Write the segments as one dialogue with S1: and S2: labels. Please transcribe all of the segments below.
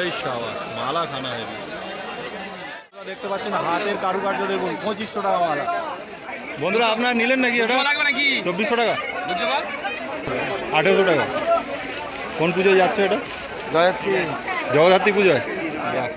S1: এই সাবাস মালা খানা হেবি দেখতে পাচ্ছেন হাতের কারুকার্য দেখুন পঁচিশশো টাকা মালা। বন্ধুরা আপনারা নিলেন নাকি
S2: নাকি?
S1: চব্বিশশো টাকা? আঠেরোশো টাকা। কোন পুজোয় যাচ্ছে এটা?
S2: জয়ত্রী
S1: জগদ্ধাত্রী পুজোয়? বাহ।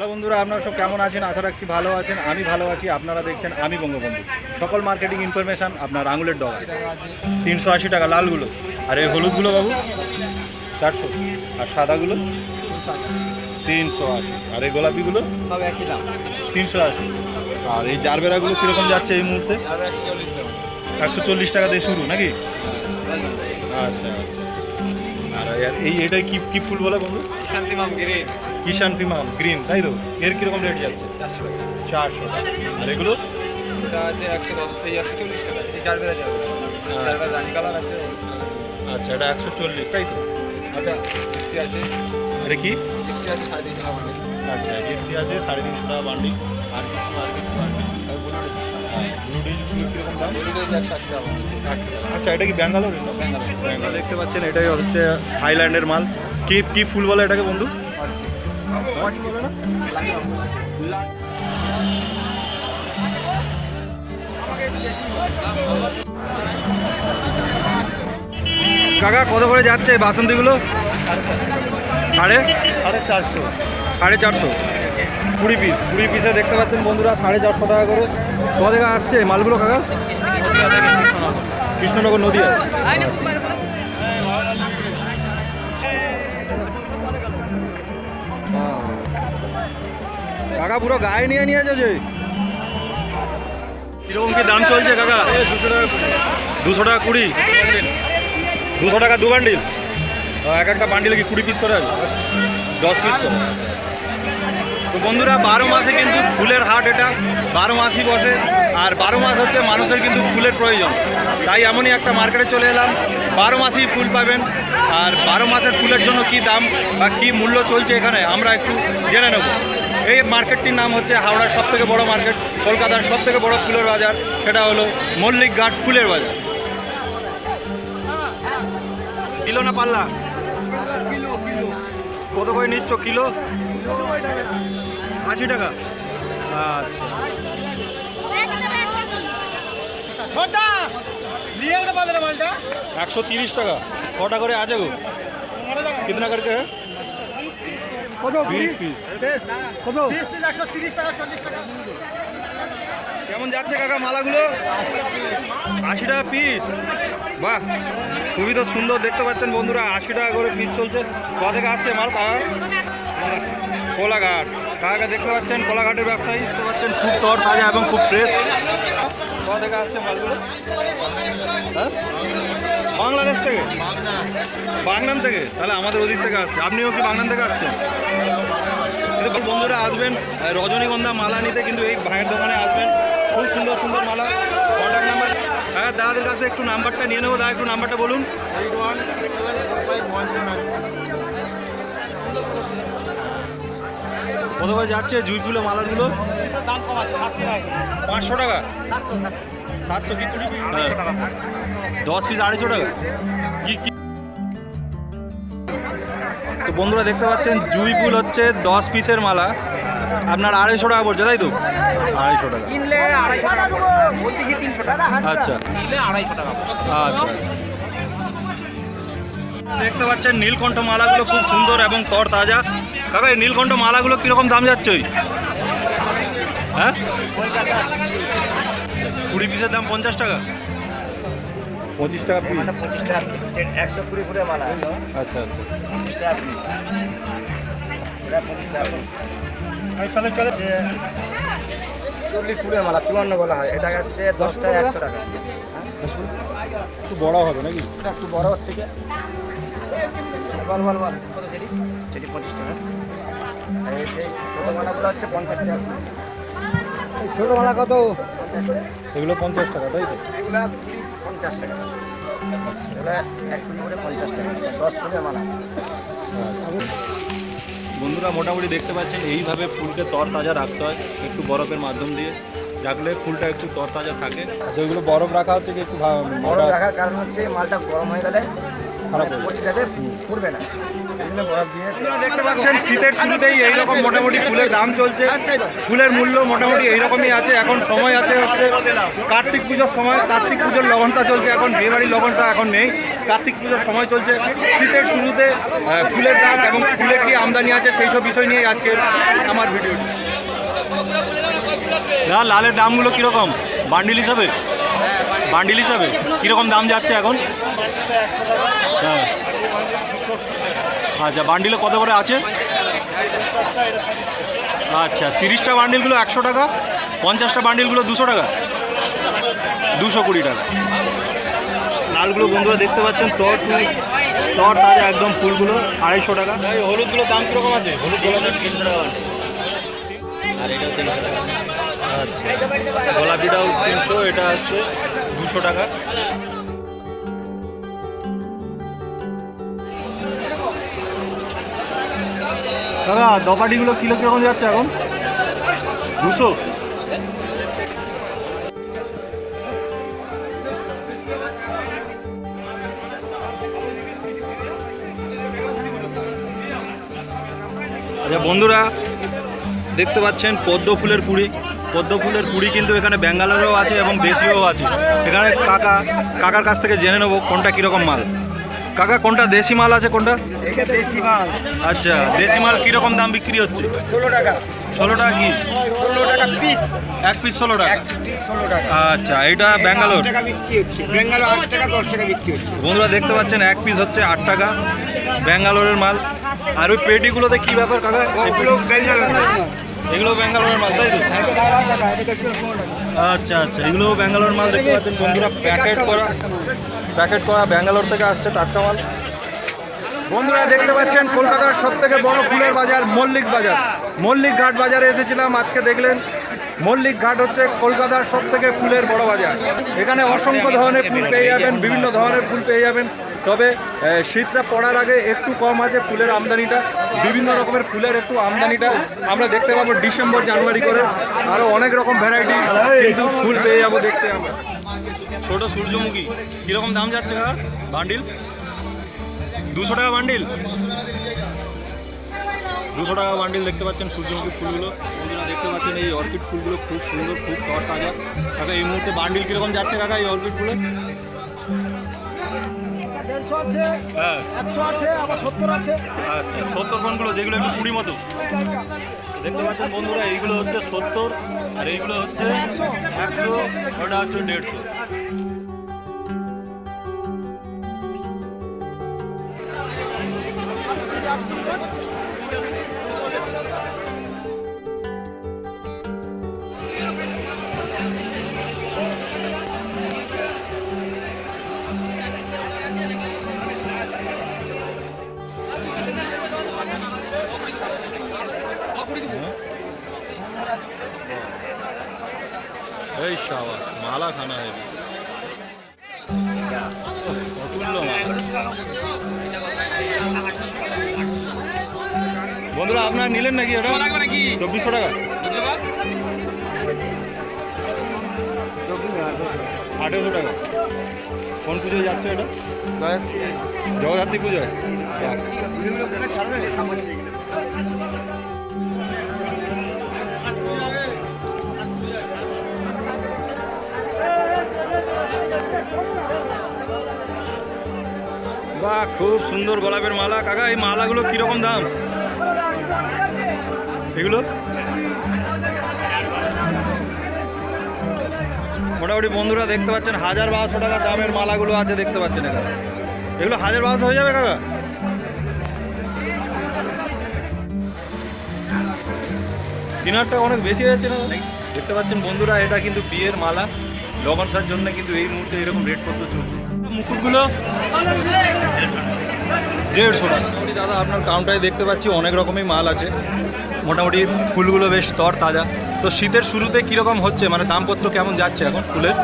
S1: হ্যালো বন্ধুরা আপনারা সব কেমন আছেন? আশা রাখছি ভালো আছেন। আমি ভালো আছি আপনারা দেখছেন আমি বঙ্গবন্ধু। সকল মার্কেটিং ইনফরমেশান আপনার আঙুলের ডগা তিনশো আশি টাকা লালগুলো। আর এই হলুদগুলো বাবু চারশো। আর সাদাগুলো তিনশো আশি। আর এই গোলাপিগুলো
S2: সব একই দাম।
S1: তিনশো আশি। আর এই জারবেরাগুলো কীরকম যাচ্ছে এই মুহূর্তে?
S2: একশো চল্লিশ টাকা।
S1: একশো চল্লিশ টাকা দিয়ে শুরু নাকি? আচ্ছা। আর এই এটা কি কি ফুল বলে বন্ধু?
S2: শান্তি মাম গিরি
S1: কিষান ফিমাম গ্রিন তাই তো? এর কীরকম রেট যাচ্ছে?
S2: চারশো। টাকা
S1: চারশো। আর এগুলো?
S2: এটা আছে একশো দশ এই একশো চল্লিশ টাকা। এই চার বেলা চার বেলা। রানি কালার আছে
S1: আচ্ছা এটা একশো চল্লিশ তাই তো? আচ্ছা
S2: জিপসি আছে।
S1: এটা কি?
S2: জিপসি আছে সাড়ে তিনশো টাকা বান্ডিল
S1: আচ্ছা জিপসি আছে সাড়ে তিনশো টাকা বান্ডিল আর কিছু আর কিছু আচ্ছা এটা কি ব্যাঙ্গালোর? দেখতে পাচ্ছেন এটাই হচ্ছে থাইল্যান্ডের মাল। কি কি ফুল বলে এটাকে বন্ধু? কাকা কত করে যাচ্ছে বাসন্তীগুলো? সাড়ে? সাড়ে চারশো। সাড়ে চারশো। কুড়ি পিস কুড়ি পিসে দেখতে পাচ্ছেন বন্ধুরা, সাড়ে চারশো টাকা করে। কোথা থেকে আসছে? মালগুলো কাকা? কৃষ্ণনগর নদীয়া। কাকা, পুরো গায়ে নিয়ে নিয়েছে যে। কীরকম কি দাম চলছে কাকা? দুশো টাকা দুশো টাকা কুড়ি। দুশো টাকা দু বান্ডিল এক একটা বান্ডিলে কি কুড়ি পিস করে আছে? দশ পিস করে। তো বন্ধুরা, বারো মাসে কিন্তু ফুলের হাট এটা। বারো মাসই বসে, আর বারো মাস হচ্ছে মানুষের কিন্তু ফুলের প্রয়োজন। তাই এমনই একটা মার্কেটে চলে এলাম। বারো মাসই ফুল পাবেন। আর বারো মাসের ফুলের জন্য কি দাম বা কী মূল্য চলছে এখানে, আমরা একটু জেনে নেব। এই মার্কেটটির নাম হচ্ছে হাওড়ার সব থেকে বড় মার্কেট, কলকাতার সব থেকে বড় ফুলের বাজার। সেটা হলো মল্লিক ঘাট ফুলের বাজার। কিলো না পাল্লা? কত করে নিচ্ছ, কিলো? আশি টাকা। আচ্ছা। একশো তিরিশ টাকা। কটা করে আছে গো? কিতনা করকে হ্যাঁ? বিশ পিস। কেমন যাচ্ছে কাকা মালাগুলো? আশি টাকা পিস। বাহ খুবই তো সুন্দর দেখতে পাচ্ছেন বন্ধুরা। আশি টাকা করে পিস চলছে। কোথা থেকে আসছে মাল কাকা? কোলাঘাট। কাকা দেখতে পাচ্ছেন কোলাঘাটের ব্যবসায়ী, দেখতে পাচ্ছেন খুব তর তাজা এবং খুব ফ্রেশ কোথা থেকে আসছে মালগুলো? হ্যাঁ? বাংলাদেশ থেকে? বাগনান থেকে? তাহলে আমাদের ওদিক থেকে আসছে। আপনিও কি বাগনান থেকে আসছেন? কিন্তু বন্ধুরা আসবেন রজনীগন্ধা মালা নিতে, কিন্তু এই ভাইয়ের দোকানে আসবেন। খুব সুন্দর সুন্দর মালা। কন্ট্যাক্ট নাম্বার হ্যাঁ দাদাদের কাছে একটু নাম্বারটা নিয়ে নেব। দাদা, একটু নাম্বারটা বলুন। কত করে যাচ্ছে জুই ফুলের মালাগুলো? পাঁচশো টাকা। সাতশো কি কুড়ি হ্যাঁ। দশ পিস আড়াইশো টাকা। কি কি? তো বন্ধুরা দেখতে পাচ্ছেন জুই ফুল হচ্ছে দশ পিসের মালা। আপনার আড়াইশো টাকা পড়ছে তাই তো? আড়াইশো টাকা।
S2: কিনলে আড়াইশো টাকা তিনশো টাকা।
S1: আচ্ছা।
S2: কিনলে আড়াইশো টাকা
S1: আচ্ছা। দেখতে পাচ্ছেন নীলকণ্ঠ মালাগুলো খুব সুন্দর এবং তর তাজা কাকা এই নীলকণ্ঠ মালাগুলো কীরকম দাম যাচ্ছে ওই? হ্যাঁ? কুড়ি পিসের দাম পঞ্চাশ টাকা। পঁচিশ টাকা পিস
S2: পঁচিশ টাকা পিস একশো কুড়ি করে মালা।
S1: আচ্ছা আচ্ছা।
S2: পঁচিশ টাকা পিস পঁচিশ টাকা
S1: চলে চলে
S2: চল্লিশ ফুলের মালা চুয়ান্ন বলা হয় এটা হচ্ছে দশটা একশো টাকা।
S1: একটু বড় হবে নাকি?
S2: এটা একটু বড় হচ্ছে কি? বল বল বল। কত সেটি সেটি পঁচিশ টাকা। ছোটো মালাগুলো হচ্ছে পঞ্চাশ টাকা।
S3: ছোটো মালা কত?
S1: এগুলো পঞ্চাশ টাকা তাই তো?
S2: এগুলো পঞ্চাশ টাকা। এগুলো এক কুড়ি করে পঞ্চাশ টাকা। দশ ফুলের মালা।
S1: বন্ধুরা মোটামুটি দেখতে পাচ্ছেন এইভাবে ফুলকে তর তাজা রাখতে হয় একটু বরফের মাধ্যম দিয়ে। রাখলে ফুলটা একটু তর তাজা থাকে। আচ্ছা ওইগুলো বরফ রাখা হচ্ছে কি একটু
S2: বরফ রাখার কারণ হচ্ছে মালটা গরম হয়ে গেলে
S1: খারাপ
S2: না।
S1: দেখতে পাচ্ছেন শীতের শুরুতেই এইরকম মোটামুটি ফুলের দাম চলছে। ফুলের মূল্য মোটামুটি এইরকমই আছে এখন সময় আছে হচ্ছে কার্তিক পুজোর সময় কার্তিক পুজোর লবণটা চলছে এখন বিয়েবাড়ির লবণটা এখন নেই। কার্তিক পুজোর সময় চলছে শীতের শুরুতে ফুলের দাম এবং ফুলের কি আমদানি আছে সেই সব বিষয় নিয়ে আজকের আমার ভিডিওটি না লালের দামগুলো কীরকম? বান্ডিল হিসাবে? বান্ডিল হিসাবে? কীরকম দাম যাচ্ছে এখন? হ্যাঁ। আচ্ছা বান্ডিলে কত করে আছে? আচ্ছা তিরিশটা বান্ডিলগুলো একশো টাকা পঞ্চাশটা বান্ডিলগুলো দুশো টাকা। দুশো কুড়ি টাকা। লালগুলো বন্ধুরা দেখতে পাচ্ছেন তর তর তাজা একদম ফুলগুলো আড়াইশো টাকা। এই হলুদগুলোর দাম কীরকম আছে? হলুদ গোলাপের তিনশো টাকা আর এটাও তিনশো টাকা। আচ্ছা গোলাপিটাও তিনশো এটা হচ্ছে দুশো টাকা। দাদা দপাটিগুলো কিলো কীরকম যাচ্ছে এখন? দুশো। আচ্ছা বন্ধুরা দেখতে পাচ্ছেন পদ্ম ফুলের কুড়ি পদ্ম ফুলের কুড়ি কিন্তু এখানে ব্যাঙ্গালোরেও আছে এবং দেশিও আছে। এখানে কাকা কাকার কাছ থেকে জেনে নেব কোনটা কীরকম মাল। কাকা কোনটা দেশি মাল আছে কোনটা?
S2: দেশি মাল।
S1: আচ্ছা দেশি মাল কীরকম দাম বিক্রি হচ্ছে?
S2: ষোলো টাকা।
S1: ষোলো টাকা কি?
S2: ষোলো টাকা পিস
S1: এক পিস ষোলো টাকা।
S2: ষোলো টাকা।
S1: আচ্ছা এটা ব্যাঙ্গালোর?
S2: বেঙ্গালোর আট টাকা দশ টাকা বিক্রি হচ্ছে।
S1: বন্ধুরা দেখতে পাচ্ছেন এক পিস হচ্ছে আট টাকা। ব্যাঙ্গালোরের মাল। আর ওই পেটিগুলোতে কি ব্যাপার কাকা?
S2: বেঙ্গালোর
S1: এগুলো ব্যাঙ্গালোরের মাল তাই তো? আচ্ছা আচ্ছা এগুলো ব্যাঙ্গালোর মাল দেখতে পাচ্ছেন। বন্ধুরা প্যাকেট করা প্যাকেট করা ব্যাঙ্গালোর থেকে আসছে টাটকা মাল। বন্ধুরা দেখতে পাচ্ছেন কলকাতার সব থেকে বড় ফুলের বাজার মল্লিক বাজার। মল্লিক ঘাট বাজারে এসেছিলাম আজকে দেখলেন মল্লিক ঘাট হচ্ছে কলকাতার সব থেকে ফুলের বড় বাজার। এখানে অসংখ্য ধরনের ফুল পেয়ে যাবেন বিভিন্ন ধরনের ফুল পেয়ে যাবেন। তবে শীতটা পড়ার আগে একটু কম আছে ফুলের আমদানিটা। বিভিন্ন রকমের ফুলের একটু আমদানিটা আমরা দেখতে পাবো ডিসেম্বর, জানুয়ারি করে। আরও অনেক রকম ভ্যারাইটি কিন্তু ফুল পেয়ে যাব দেখতে আমরা। ছোট সূর্যমুখী, কীরকম দাম যাচ্ছে কাকা বান্ডিল? দুশো টাকা বান্ডিল? দুশো টাকা বান্ডিল দেখতে পাচ্ছেন সূর্যমুখী ফুলগুলো। দেখতে পাচ্ছেন এই অর্কিড ফুলগুলো খুব সুন্দর, খুব তর তাজা কাকা, এই মুহূর্তে বান্ডিল কীরকম যাচ্ছে কাকা এই অর্কিডগুলো
S3: দেড়শো আছে
S1: হ্যাঁ।
S3: একশো আছে আবার সত্তর আছে।
S1: আচ্ছা সত্তর ফোনগুলো যেগুলো একটু কুড়ি মতো। দেখতে পাচ্ছেন বন্ধুরা এইগুলো হচ্ছে সত্তর আর এইগুলো হচ্ছে একশো। ওটা হচ্ছে দেড়শো। এই বন্ধুরা আপনারা নিলেন নাকি ওটা চব্বিশশো টাকা। আঠেরোশো টাকা। কোন পুজোয় যাচ্ছে এটা? জগদ্ধাত্রী পুজোয়? খুব সুন্দর গোলাপের মালা। কাকা, এই মালাগুলো কীরকম দাম? এগুলো? মোটামুটি বন্ধুরা দেখতে পাচ্ছেন, হাজার বারোশো টাকা দামের মালাগুলো আছে দেখতে পাচ্ছেন এখানে। এগুলো হাজার বারোশো হয়ে যাবে কাকা? তিন অনেক বেশি হয়েছে না? দেখতে পাচ্ছেন বন্ধুরা, এটা কিন্তু বিয়ের মালা। লগনসার জন্য কিন্তু এই মুহূর্তে এরকম রেট করতে চলছে। মুকুটগুলো? দেড়শো টাকা। দাদা আপনার কাউন্টারে দেখতে পাচ্ছি অনেক রকমই মাল আছে। মোটামুটি ফুলগুলো বেশ তর তাজা তো শীতের শুরুতে কীরকম হচ্ছে? মানে দামপত্র কেমন যাচ্ছে এখন ফুলের?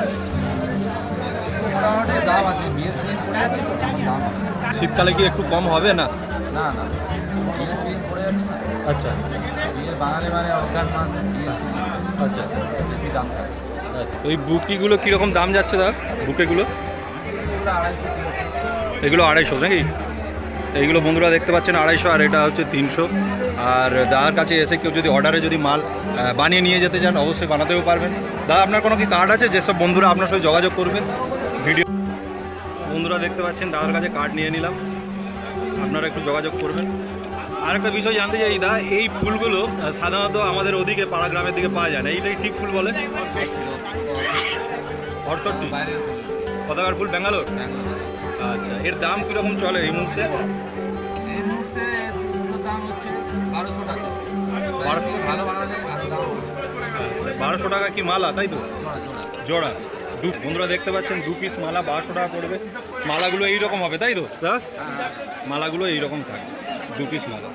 S1: শীতকালে কি একটু কম হবে না?
S2: না
S1: আচ্ছা।
S4: বাঙালি মানে অজ্ঞান
S1: আচ্ছা।
S4: বেশি দাম
S1: আচ্ছা। ওই বুকিগুলো কীরকম দাম যাচ্ছে দাদা? বুকেগুলো?
S4: এগুলো আড়াইশো
S1: নাকি? এইগুলো বন্ধুরা দেখতে পাচ্ছেন আড়াইশো আর এটা হচ্ছে তিনশো। আর দাদার কাছে এসে কেউ যদি অর্ডারে যদি মাল বানিয়ে নিয়ে যেতে চান অবশ্যই বানাতেও পারবেন। দাদা আপনার কোনো কি কার্ড আছে? যেসব বন্ধুরা আপনার সাথে যোগাযোগ করবে ভিডিও বন্ধুরা দেখতে পাচ্ছেন দাদার কাছে কার্ড নিয়ে নিলাম। আপনারা একটু যোগাযোগ করবেন। আর একটা বিষয় জানতে চাই দা এই ফুলগুলো সাধারণত আমাদের ওদিকে পাড়া গ্রামের দিকে পাওয়া যায় না। এইটাই ঠিক ফুল বলে? পতাকার ফুল ব্যাঙ্গালোর? আচ্ছা এর দাম কীরকম চলে এই মুহূর্তে?
S4: এই মুহূর্তে দাম হচ্ছে বারোশো টাকা। ভালো বানালে হবে।
S1: বারোশো টাকা কি মালা তাই তো?
S4: জোড়া।
S1: দু বন্ধুরা দেখতে পাচ্ছেন দু পিস মালা বারোশো টাকা পড়বে। মালাগুলো এইরকম হবে তাই তো?
S4: হ্যাঁ?
S1: মালাগুলো এইরকম থাকে দু পিস মালা।